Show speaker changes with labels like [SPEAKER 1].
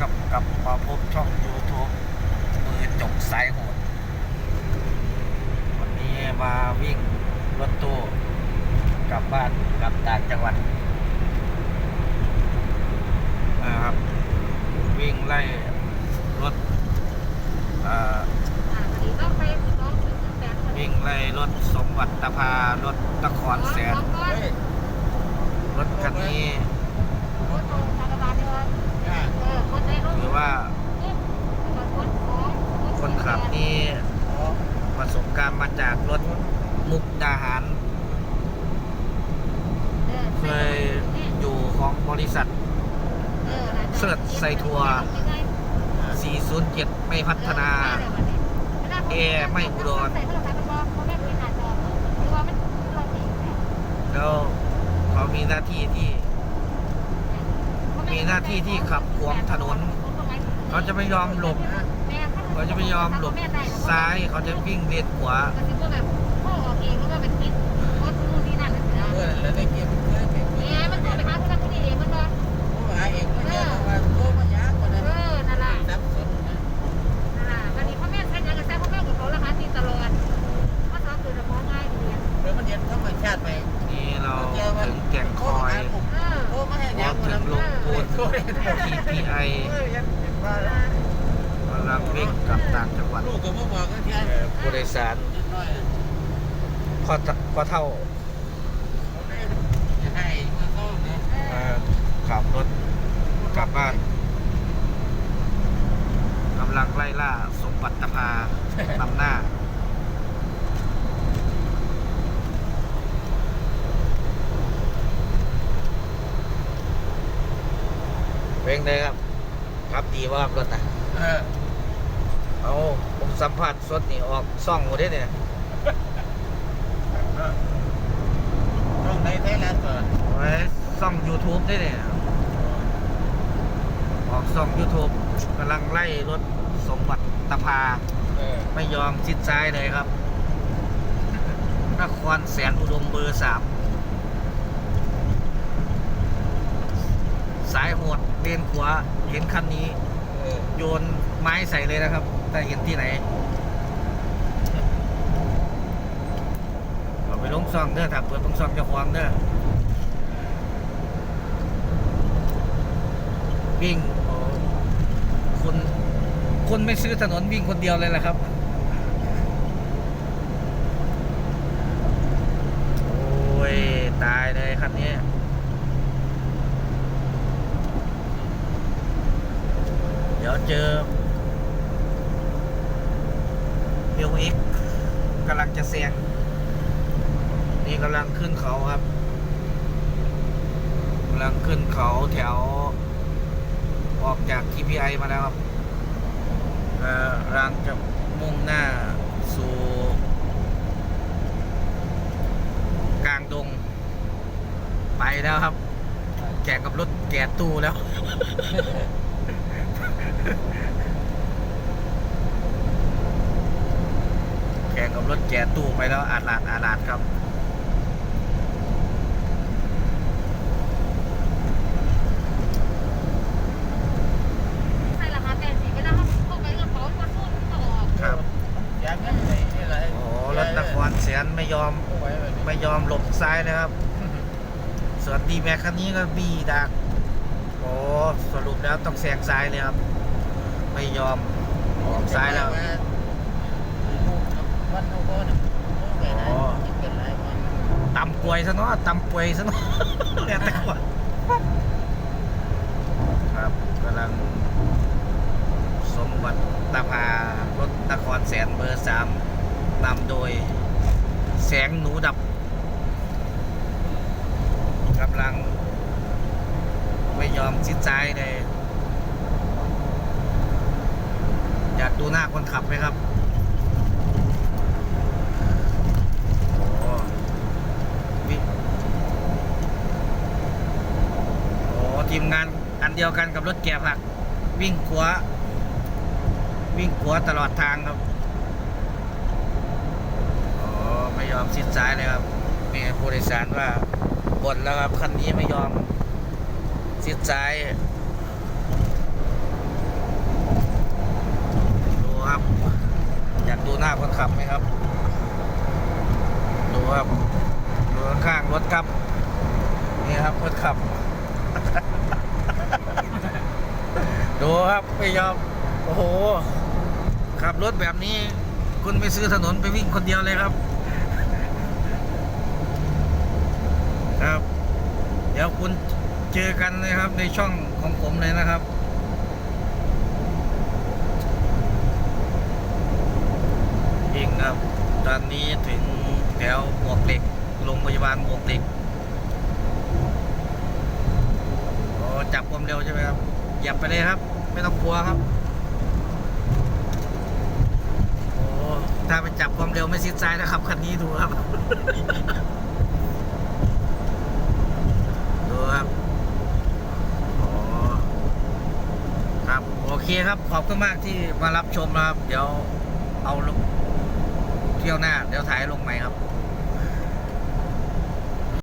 [SPEAKER 1] ครับกลับมาพบช่อง YouTube มือจกสายโหด วันนี้มาวิ่งรถตู้กลับบ้านกลับต่างจังหวัดนะครับ วิ่งไล่รถวิ่งไล่รถสมวัตพารถนครแสน
[SPEAKER 2] ร้องก่อน
[SPEAKER 1] รถคันนี้ หรือว่า
[SPEAKER 2] คนขั
[SPEAKER 1] บนี่ประสบการณ์มาจากรถมุกดาหาร เคยอยู่ของบริษัทเสิร์ชใส่ทัวร์407 ไม่พัฒนาแอร์ไม่อุดรแล้วเขามีหน้าที่ที่ มีหน้าที่ที่ขับขวางถนน เขาจะไม่ยอมหลบ เขาจะไม่ยอมหลบซ้าย เขาจะวิ่งเลนขวา TPI กำลังวิ่งกลับต่างจังหวัด
[SPEAKER 3] ลูกก็มาบอกกันที่
[SPEAKER 1] เอ่อผู้โดยสาร
[SPEAKER 3] นิดหน่อย
[SPEAKER 1] พ่อตพ่อเท่า
[SPEAKER 3] เขาได้จะให้มาเข้านะ
[SPEAKER 1] เอ่อขับรถกลับบ้านกำลังไล่ล่าสมบัติพานำหน้า เพลงเลยครับครับดีว่าครับรถอะ
[SPEAKER 3] เออ
[SPEAKER 1] เอาผมสัมผัสสดนี่ออกซ่องหมดเลยเนี่ย
[SPEAKER 3] ตรงไหนไทยแลนด์ก่อน
[SPEAKER 1] ไว้ซ่อง YouTube ได้เนี่ยออกซ่อง YouTube กำลังไล่รถสมบัติตะพา
[SPEAKER 3] เออ
[SPEAKER 1] ไม่ยอมชิดซ้ายเลยครับ นครแสนอุดมเบอร์สาม สายโหดเลนขวาเห็นคันนี้ โยนไม้ใส่เลยนะครับถ้าเห็นที่ไหนเอาไปลงซองเด้อถ้าเปิดลงซองจะควงเด้อวิ่งคนคนไม่ซื้อถนนวิ่งคนเดียวเลยแหละครับโอ้ยตายเลยคันนี้ เจอเบลเอ็กกำลังจะแซงนี่กำลังขึ้นเขาครับกำลังขึ้นเขาแถว ออกจาก TPI มาแล้วครับรังจะมุ่งหน้าสู่ กลางดง ไปแล้วครับ แกะกับรถแกะตู้แล้ว แข่งกับรถแกะตู้ไปแล้วอาดลาดอาดลาดครับ
[SPEAKER 2] ใส่ราคาแต่สีเวลาเขาเข้าไปกระเป๋าก็สู้ต่อ
[SPEAKER 1] ครับ
[SPEAKER 3] อยากให้ไหนนี่แหละ
[SPEAKER 1] โอ้โหรถนครเสียนไม่ยอม
[SPEAKER 3] เอาไว้แบบนี้
[SPEAKER 1] ไม่ยอมหลบซ้ายเลยครับ ส่วนดีแม็กคันนี้ก็บีดักโอ้สรุปแล้วต้องแซงซ้ายเลยครับ ไม่ยอมออกซ้ายแล้ว
[SPEAKER 3] วันโน้โก้เนี่ยโอ้ยนะคิดกันหลายวัน
[SPEAKER 1] ตำป่วยซะเนาะตำป่วยซะเนาะเนี่ยแต่ว่าครับกำลังสมบัติตาพารถนครแสนเบอร์สามนำโดยแสงหนูดับกำลังไม่ยอมชิดซ้ายเลย อยาก ดูหน้าคนขับไหมครับโอ้วิโอ้ทีมงานอันเดียวกันกับรถแกะผัก วิ่งขวาวิ่งขวาตลอดทางครับอ๋อไม่ยอมชิดซ้ายเลยครับนี่ผู้โดยสารว่าบ่นแล้วครับคันนี้ไม่ยอมชิดซ้าย น้าคนขับไหมครับ ดูครับ ดูข้างรถครับ นี่ครับคนขับ ดูครับไม่ยอม โอ้โห ขับรถแบบนี้ คุณไปซื้อถนนไปวิ่งคนเดียวเลยครับ ครับ เดี๋ยวคุณเจอกันนะครับในช่องของผมเลยนะครับ เอง ครับ ตอนนี้ถึงแถวบวกเหล็กโรงพยาบาลบวกเหล็กโอ้จับความเร็วใช่ไหมครับหยียบไปเลยครับ ไม่ต้องกลัวครับโอ้ถ้าไปจับความเร็วไม่ซิดซ้ายนะครับคันนี้ดูครับดูครับโอ้ครับ โอเคครับขอบคุณมากที่มารับชมนะครับ เดี๋ยวเอาลง ที่ยวหน้าเดี๋ยวถ่ายลงไหมครับ